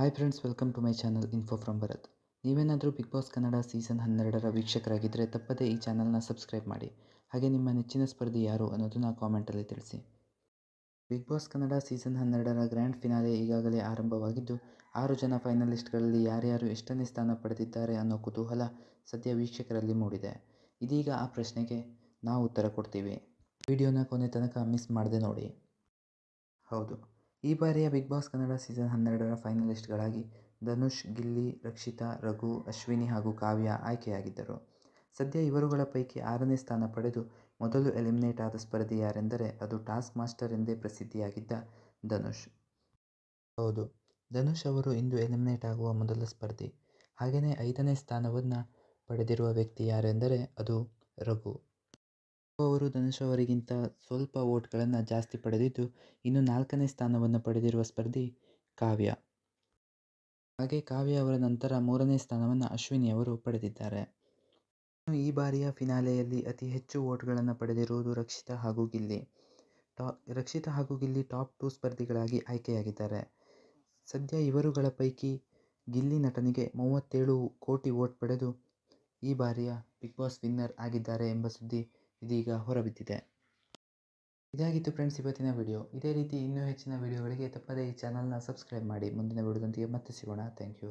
Hi friends welcome to my channel info from Bharath ನೀವೇನಾದರೂ big boss Kannada season ಹನ್ನೆರಡರ ವೀಕ್ಷಕರಾಗಿದ್ದರೆ ತಪ್ಪದೇ ಈ ಚಾನಲ್ನ ಸಬ್ಸ್ಕ್ರೈಬ್ ಮಾಡಿ. ಹಾಗೆ ನಿಮ್ಮ ನೆಚ್ಚಿನ ಸ್ಪರ್ಧಿ ಯಾರು ಅನ್ನೋದನ್ನು ಕಾಮೆಂಟಲ್ಲಿ ತಿಳಿಸಿ. ಬಿಗ್ ಬಾಸ್ ಕನ್ನಡ ಸೀಸನ್ ಹನ್ನೆರಡರ ಗ್ರ್ಯಾಂಡ್ ಫಿನಾಲೆ ಈಗಾಗಲೇ ಆರಂಭವಾಗಿದ್ದು, ಆರು ಜನ ಫೈನಲಿಸ್ಟ್ಗಳಲ್ಲಿ ಯಾರ್ಯಾರು ಎಷ್ಟನೇ ಸ್ಥಾನ ಪಡೆದಿದ್ದಾರೆ ಅನ್ನೋ ಕುತೂಹಲ ಸದ್ಯ ವೀಕ್ಷಕರಲ್ಲಿ ಮೂಡಿದೆ. ಇದೀಗ ಆ ಪ್ರಶ್ನೆಗೆ ನಾವು ಉತ್ತರ ಕೊಡ್ತೀವಿ. ವಿಡಿಯೋನ ಕೊನೆ ತನಕ ಮಿಸ್ ಮಾಡದೆ ನೋಡಿ. ಹೌದು. ಈ ಬಾರಿಯ ಬಿಗ್ ಬಾಸ್ ಕನ್ನಡ ಸೀಸನ್ ಹನ್ನೆರಡರ ಫೈನಲಿಸ್ಟ್ಗಳಾಗಿ ಧನುಷ್, ಗಿಲ್ಲಿ, ರಕ್ಷಿತಾ, ರಘು, ಅಶ್ವಿನಿ ಹಾಗೂ ಕಾವ್ಯ ಆಯ್ಕೆಯಾಗಿದ್ದರು. ಸದ್ಯ ಇವರುಗಳ ಪೈಕಿ ಆರನೇ ಸ್ಥಾನ ಪಡೆದು ಮೊದಲು ಎಲಿಮಿನೇಟ್ ಆದ ಸ್ಪರ್ಧಿ ಯಾರೆಂದರೆ ಅದು ಟಾಸ್ಕ್ ಮಾಸ್ಟರ್ ಎಂದೇ ಪ್ರಸಿದ್ಧಿಯಾಗಿದ್ದ ಧನುಷ್. ಹೌದು, ಧನುಷ್ ಅವರು ಇಂದು ಎಲಿಮಿನೇಟ್ ಆಗುವ ಮೊದಲ ಸ್ಪರ್ಧಿ. ಹಾಗೆಯೇ ಐದನೇ ಸ್ಥಾನವನ್ನು ಪಡೆದಿರುವ ವ್ಯಕ್ತಿ ಯಾರೆಂದರೆ ಅದು ರಘು. ಅವರು ಧನುಷ್ ಅವರಿಗಿಂತ ಸ್ವಲ್ಪ ವೋಟ್ಗಳನ್ನು ಜಾಸ್ತಿ ಪಡೆದಿದ್ದು, ಇನ್ನು ನಾಲ್ಕನೇ ಸ್ಥಾನವನ್ನು ಪಡೆದಿರುವ ಸ್ಪರ್ಧಿ ಕಾವ್ಯ. ಹಾಗೆ ಕಾವ್ಯ ಅವರ ನಂತರ ಮೂರನೇ ಸ್ಥಾನವನ್ನು ಅಶ್ವಿನಿ ಅವರು ಪಡೆದಿದ್ದಾರೆ. ಈ ಬಾರಿಯ ಫಿನಾಲೆಯಲ್ಲಿ ಅತಿ ಹೆಚ್ಚು ವೋಟ್ಗಳನ್ನು ಪಡೆದಿರುವುದು ರಕ್ಷಿತಾ ಹಾಗೂ ಗಿಲ್ಲಿ. ಟಾ, ರಕ್ಷಿತಾ ಹಾಗೂ ಗಿಲ್ಲಿ ಟಾಪ್ ಟೂ ಸ್ಪರ್ಧಿಗಳಾಗಿ ಆಯ್ಕೆಯಾಗಿದ್ದಾರೆ. ಸದ್ಯ ಇವರುಗಳ ಪೈಕಿ ಗಿಲ್ಲಿ ನಟನಿಗೆ ಮೂವತ್ತೇಳು ಕೋಟಿ ವೋಟ್ ಪಡೆದು ಈ ಬಾರಿಯ ಬಿಗ್ ಬಾಸ್ ವಿನ್ನರ್ ಆಗಿದ್ದಾರೆ ಎಂಬ ಸುದ್ದಿ ಇದೀಗ ಹೊರಬಿದ್ದಿದೆ. ಇದಾಗಿತ್ತು ಫ್ರೆಂಡ್ಸ್ ಇವತ್ತಿನ ವಿಡಿಯೋ. ಇದೇ ರೀತಿ ಇನ್ನೂ ಹೆಚ್ಚಿನ ವಿಡಿಯೋಗಳಿಗೆ ತಪ್ಪದೇ ಈ ಚಾನಲ್ನ ಸಬ್ಸ್ಕ್ರೈಬ್ ಮಾಡಿ. ಮುಂದಿನ ವಿಡಿಯೋದೊಂದಿಗೆ ಮತ್ತೆ ಸಿಗೋಣ. Thank you.